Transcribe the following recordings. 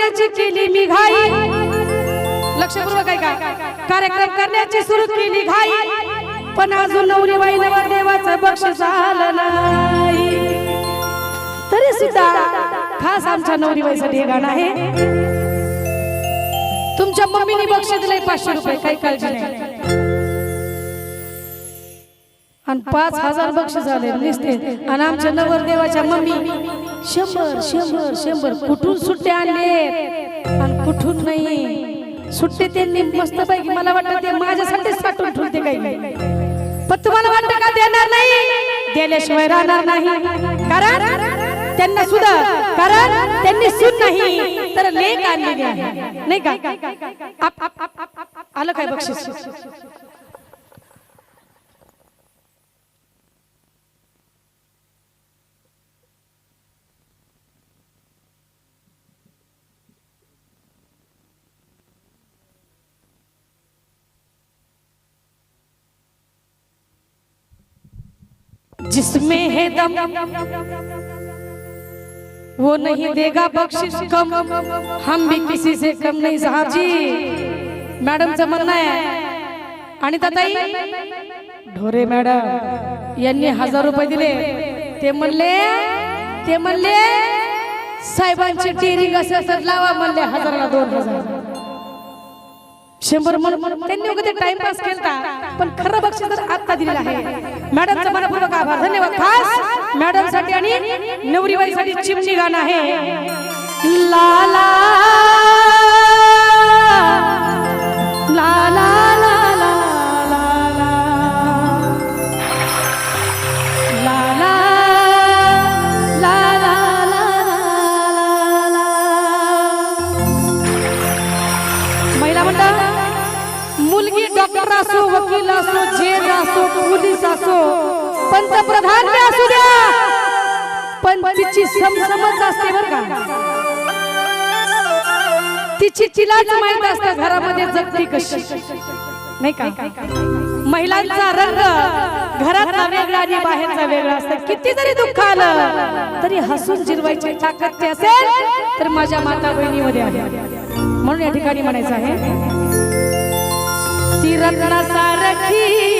करण्याची केली मी घाई. लक्षपूर्वक आहे का कार्यक्रम करण्याची सुरू केली घाई. पण अजून नवरी बाई देवाचं बक्षीस झालं नाही. तरी सुद्धा खास आमच्या नवरीबाईसाठी हे गाणं आहे. तुमच्या मम्मीने बक्षीस दिलंय पाचशे रुपये. काही काळजी नाही. आणि पाच हजार बक्षीस झाले दिसते आणि आमच्या नवरदेवाच्या मम्मी शंभर शंभर शंभर कुठून सुट्टे आणले आणि कुठून नाही सुट्टे त्यांनी मस्त पैकी मला वाटतं ते माझ्यासाठीच साठवून ठेवते काही पण तुम्हाला वाटतं का देणार नाही दिल्याशिवाय राहणार नाही कारण त्यांना सुद्धा कारण त्यांनी सुन नाही तर लेख आणलेली आहे नाही का आलं काय बक्षीस जिसमें है दम वो नहीं देगा बख्शिश कम। हम भी किसी से कम नहीं साहब जी मॅडमचं म्हणणं आहे आणि ताई ढोरे मॅडम यांनी हजार रुपये दिले। ते म्हणले ते म्हणले साहेबांची टेरिंग असं असं लावा म्हणले हजाराला दोन हजार. शंभर म्हणून त्यांनी वगैरे टाइमपास केलता पण खरं बक्षीस तर आत्ता दिलेलं आहे. मॅडमचा मनपूर्वक आभार. धन्यवाद. खास मॅडमसाठी आणि नवरीबाईसाठी चिमणी गाणं आहे. ला. पण तिची असते बर का? तिची माहीत असतं घरामध्ये जगती कशी. नाही का? महिलांचा रंग घरातला वेगळा आणि बाहेरचा वेगळा असतं. किती जरी दुःख आलं तरी हसून जिरवायची ताकद ते असेल तर माझ्या माता बहिणीमध्ये आहे म्हणून या ठिकाणी म्हणायचं आहे ती रत्नासारखी सारखी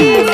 Hari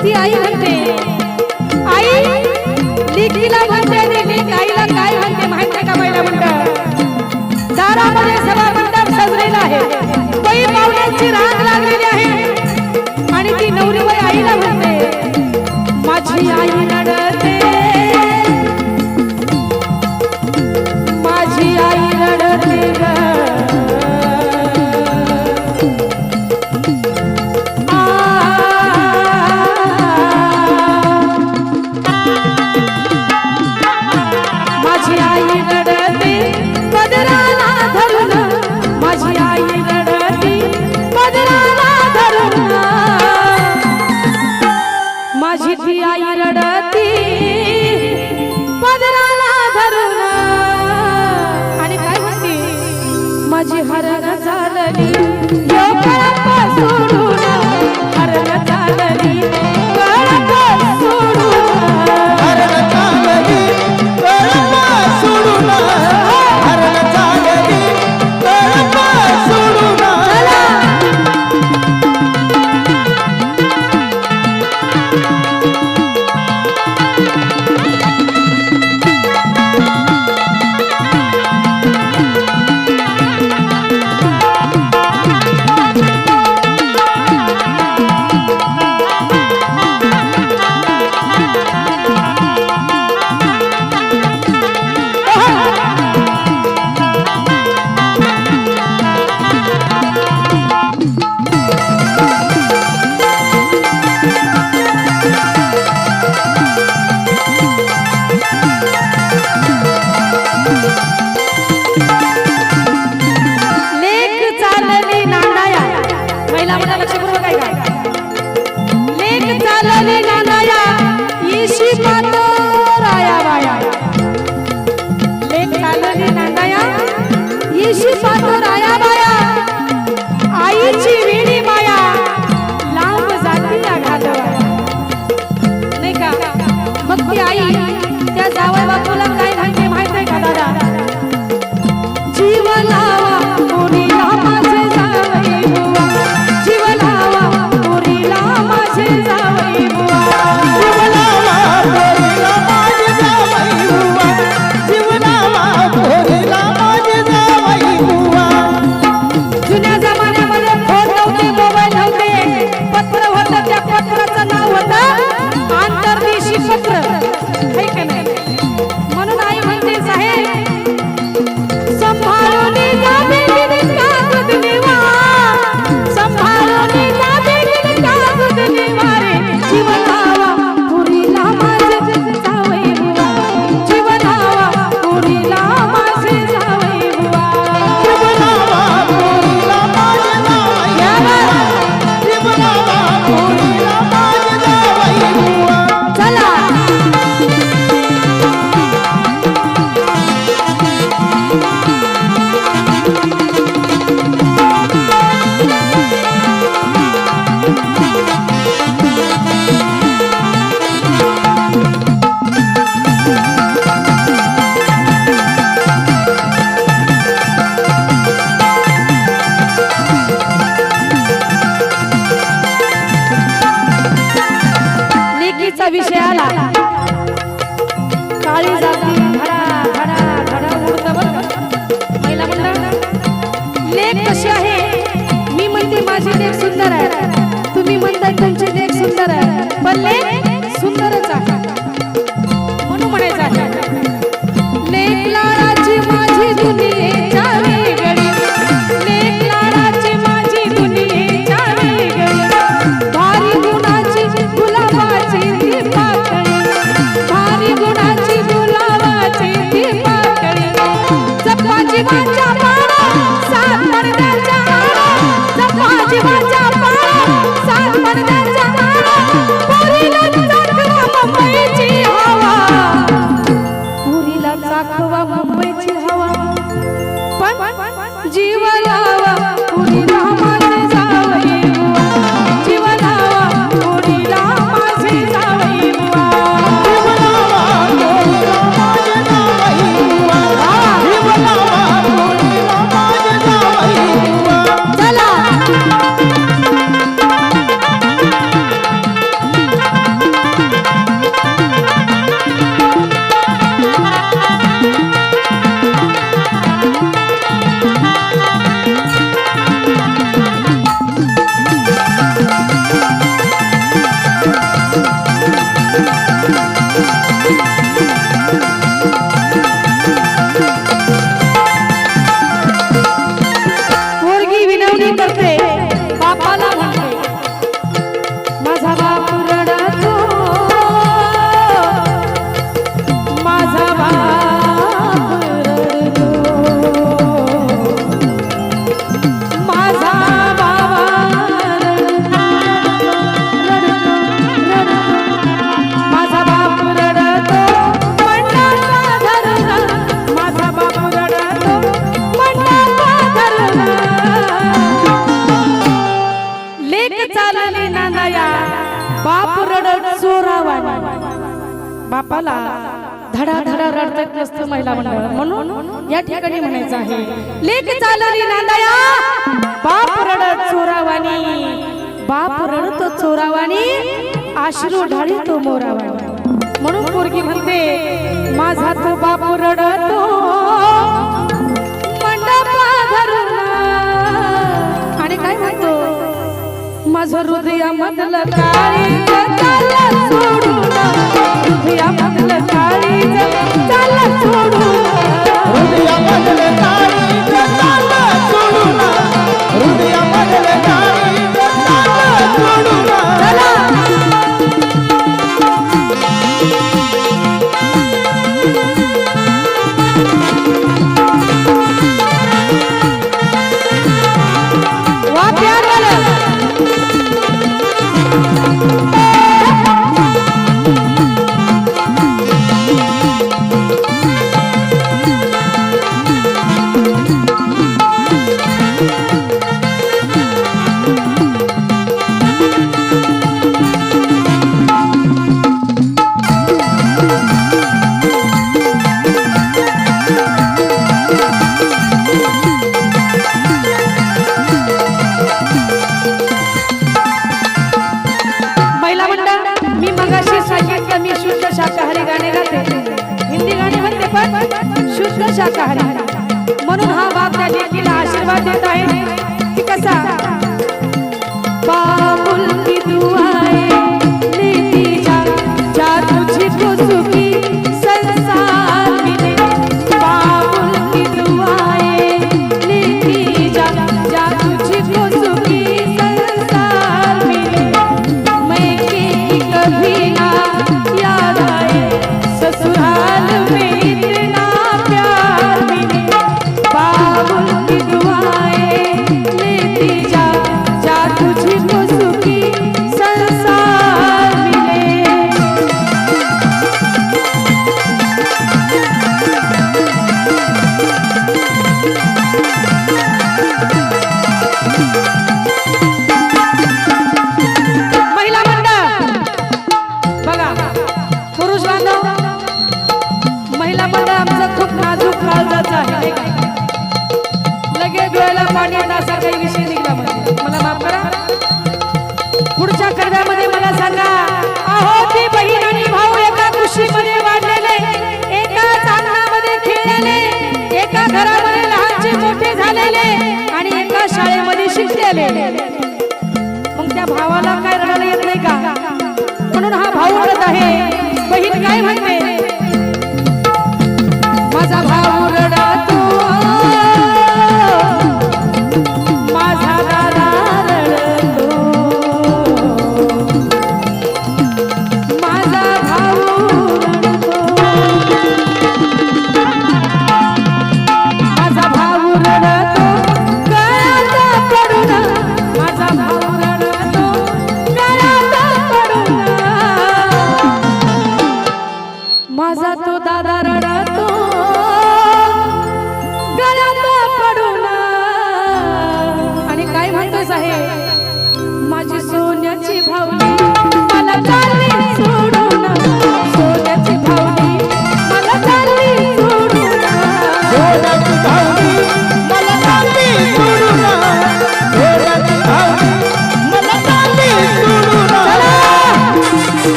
माझी आई म्हणते आई लेकीला म्हणते आईला काय म्हणते माहिती का महिला म्हणतात दारामध्ये सभा माझी आई रडत आई त्या जावई नांदायचं महिला मंडळ म्हणून या ठिकाणी म्हणायचं आहे. लेख चालली नांदया बाप रडत चोरावानी बाप रडत चोरावानी आश्रू ढाळी तो मोरावानी म्हणून पोरगी म्हणते माझा तो बाप रडतो आणि काय म्हणतो? माझ हृदयामधलं काळी हृदयामधलं काळी चला चाहली म्हणून हा बाप त्या लेकीला आशीर्वाद देत आहे.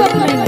선물입니다.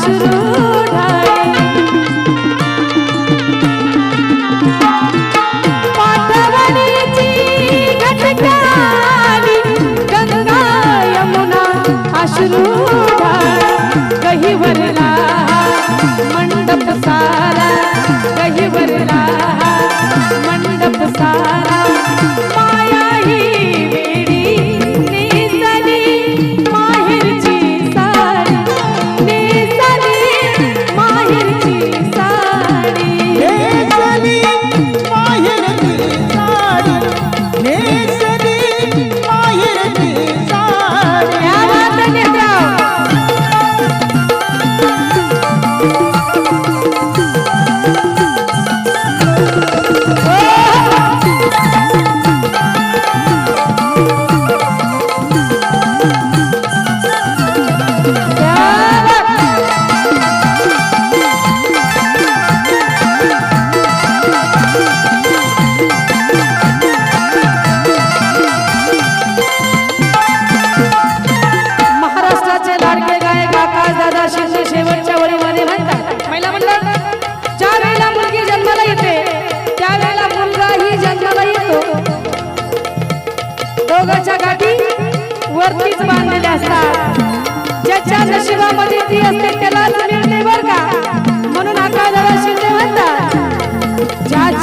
शुरू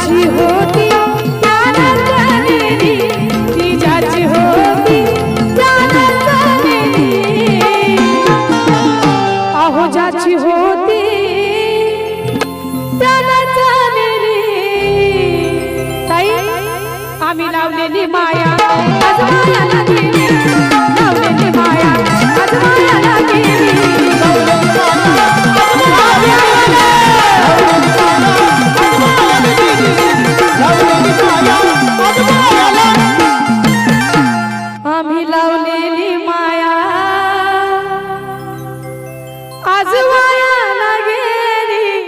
का होती